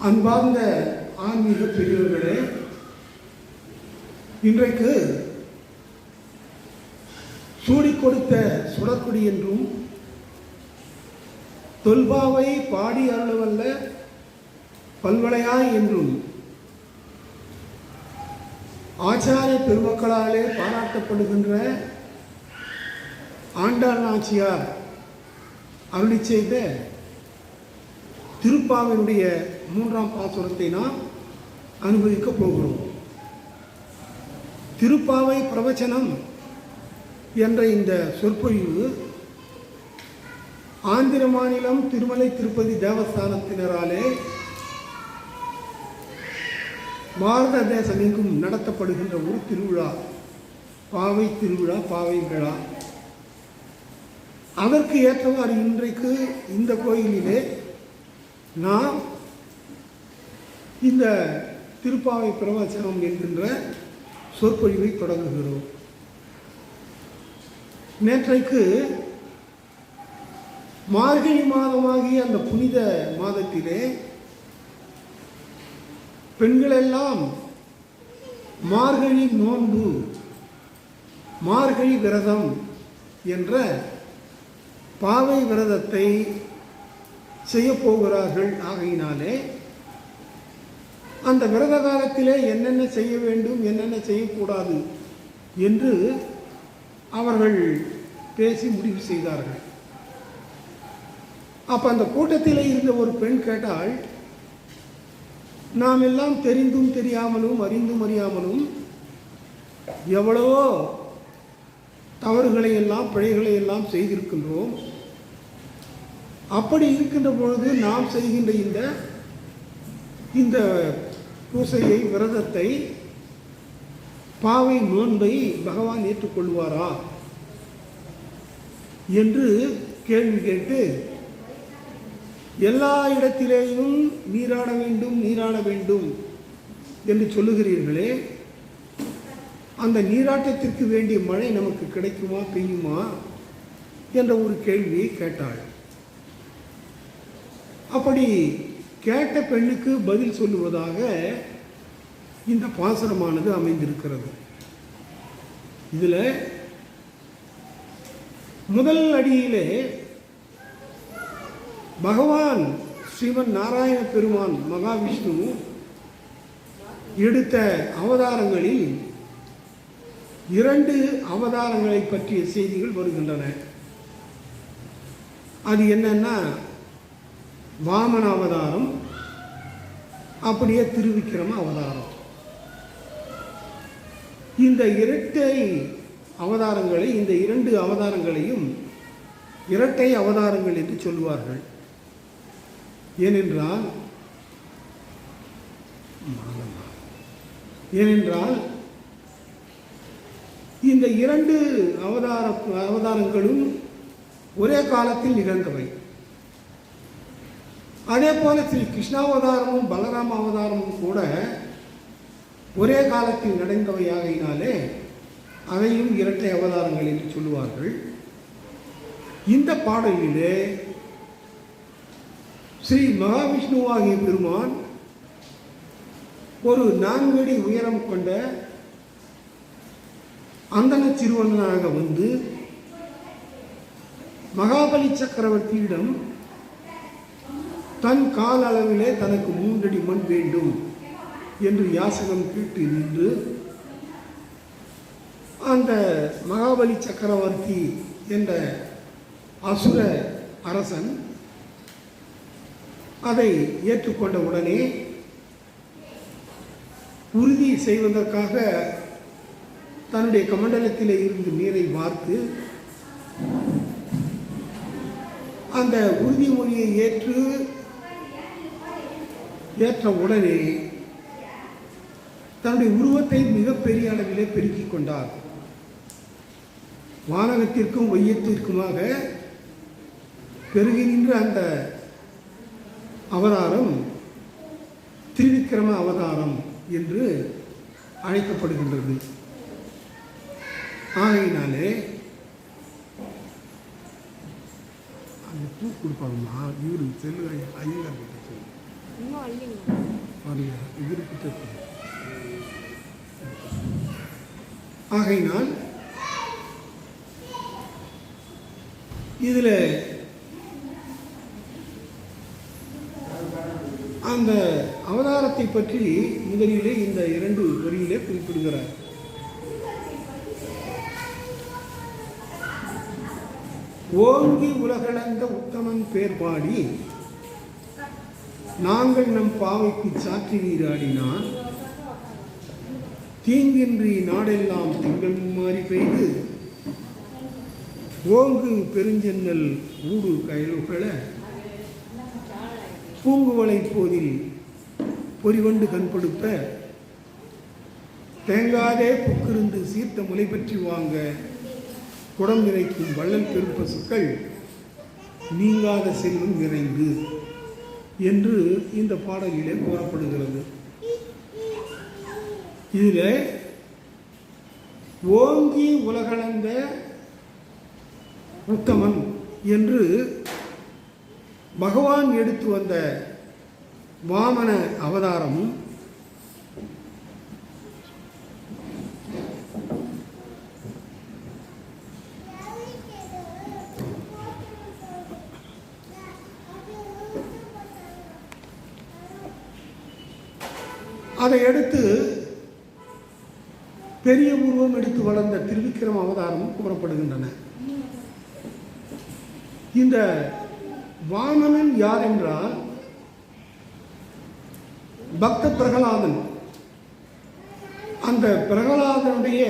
அன்பார்ந்த ஆன்மீக பெரியவர்களே இன்றைக்கு சூடிக் கொடுத்த சுடக்குடி என்றும் தொல்பாவை பாடி அருளவல்ல பல்வளையாய் என்றும் ஆச்சாரிய பெருமக்களாலே பாராட்டப்படுகின்ற ஆண்டாள் நாச்சியார் அருளி செய்த திருப்பாவினுடைய மூன்றாம் பாசுரத்தை நாம் அனுபவிக்கப் போகிறோம். திருப்பாவை பிரவச்சனம் என்ற இந்த சொற்பொழிவு ஆந்திர மாநிலம் திருமலை திருப்பதி தேவஸ்தானத்தினராலே பாரத தேசம் எங்கும் நடத்தப்படுகின்ற ஒரு திருவிழா பாவை திருவிழா பாவை விழா. அதற்கு ஏற்றவாறு இன்றைக்கு இந்த கோயிலிலே நாம் இந்த திருப்பாவை பிரவச்சனம் என்கின்ற சொற்பொழிவை தொடங்குகிறோம். நேற்றைக்கு மார்கழி மாதமாகிய அந்த புனித மாதத்திலே பெண்களெல்லாம் மார்கழி நோன்பு மார்கழி விரதம் என்ற பாவை விரதத்தை செய்யப் போகிறார்கள். ஆகையினாலே அந்த விரத காலத்திலே என்னென்ன செய்ய வேண்டும் என்னென்ன செய்யக்கூடாது என்று அவர்கள் பேசி முடிவு செய்தார்கள். அப்போ அந்த கூட்டத்தில் இருந்த ஒரு பெண் கேட்டால் நாம் எல்லாம் தெரிந்தும் தெரியாமலும் அறிந்தும் அறியாமலும் எவ்வளவோ தவறுகளை எல்லாம் பிழைகளை எல்லாம் செய்திருக்கின்றோம். அப்படி இருக்கின்ற பொழுது நாம் செய்கின்ற இந்த இந்த பூசையை விரதத்தை பாவை நோன்பை பகவான் ஏற்றுக்கொள்வாரா என்று கேள்வி கேட்டு எல்லா இடத்திலேயும் நீராட வேண்டும் நீராட வேண்டும் என்று சொல்லுகிறீர்களே அந்த நீராட்டத்திற்கு வேண்டிய மழை நமக்கு கிடைக்குமா பெய்யுமா என்ற ஒரு கேள்வியை கேட்டாள். அப்படி கேட்ட பெண்ணுக்கு பதில் சொல்லுவதாக இந்த பாசனமானது அமைந்திருக்கிறது. இதில் முதல் அடியிலே பகவான் ஸ்ரீமன் நாராயண பெருமான் மகாவிஷ்ணு எடுத்த அவதாரங்களில் இரண்டு அவதாரங்களை பற்றிய செய்திகள் வருகின்றன. அது என்னன்னா வாமன அவதாரம் அப்படியே திருவிக்கிரம அவதாரம் இந்த இரட்டை அவதாரங்களை இந்த இரண்டு அவதாரங்களையும் இரட்டை அவதாரங்கள் என்று சொல்வார்கள் ஏனென்றால் ஏனென்றால் இந்த இரண்டு அவதார அவதாரங்களும் ஒரே காலத்தில் நிகழ்ந்தவை. அதே போல ஸ்ரீ கிருஷ்ணாவதாரமும் பலராம அவதாரமும் கூட ஒரே காலத்தில் நடந்தவையாகையினாலே அதையும் இரட்டை அவதாரங்கள் என்று சொல்லுவார்கள். இந்த பாடலிலே ஸ்ரீ மகாவிஷ்ணுவாகிய பெருமான் ஒரு நான்கடி உயரம் கொண்ட அந்தன சிறுவனாக வந்து மகாபலி சக்கரவர்த்தியிடம் தன் கால அளவிலே தனக்கு மூன்றடி மண் வேண்டும் என்று யாசகம் கேட்டு நின்று அந்த மகாபலி சக்கரவர்த்தி என்ற அசுர அரசன் அதை ஏற்றுக்கொண்ட உடனே உறுதி செய்வதற்காக தன்னுடைய கமண்டலத்தில் இருந்து நீரை வார்த்து அந்த உறுதிமொழியை ஏற்று ஏற்ற உடனே தன்னுடைய உருவத்தை மிகப்பெரிய அளவிலே பெருக்கிக் கொண்டார். வானகத்திற்கும் வையத்திற்குமாக பெருகி நின்ற அந்த அவதாரம் திரிவிக்கிரம அவதாரம் என்று அழைக்கப்படுகின்றது. ஆகையினாலே அந்த பூ கொடுப்பாங்கம்மா. இவரு செல்லு ஐயங்கார் கிட்ட இன்னும் அள்ளிங்க ஆகையினால் இதில் அந்த அவதாரத்தை பற்றி முதலிலே இந்த இரண்டு வரியிலே குறிப்பிடுகிறார். ஓங்கி உலகளந்த உத்தமன் பேர் பாடி நாங்கள் நம் பாவைக்கு சாற்றி நீராடினால் தீங்கின்றி நாடெல்லாம் திங்கள் மாறி பெய்து ஓங்கு பெருஞ்சென்னல் ஊடு கயலுகள பூங்குவளை போதில் பொறிவண்டு கண்படுத்த தேங்காதே புக்கிருந்து சீர்த்த முலை பற்றி வாங்க குடம் நிறைக்கும் வள்ளல் பெரும்பசுக்கள் நீங்காத செல்வம் நிறைந்து. என்று இந்த பாடலிலே கூறப்படுகிறது. இதில் ஓங்கி உலகளந்த உத்தமன் என்று பகவான் எடுத்து வந்த வாமன அவதாரமும் அதை எடுத்து பெரிய உருவம் எடுத்து வளர்ந்த திருவிக்கிரம அவதாரமும் கூறப்படுகின்றன. இந்த வாமனன் யார் என்றால் பக்த பிரகலாதன். அந்த பிரகலாதனுடைய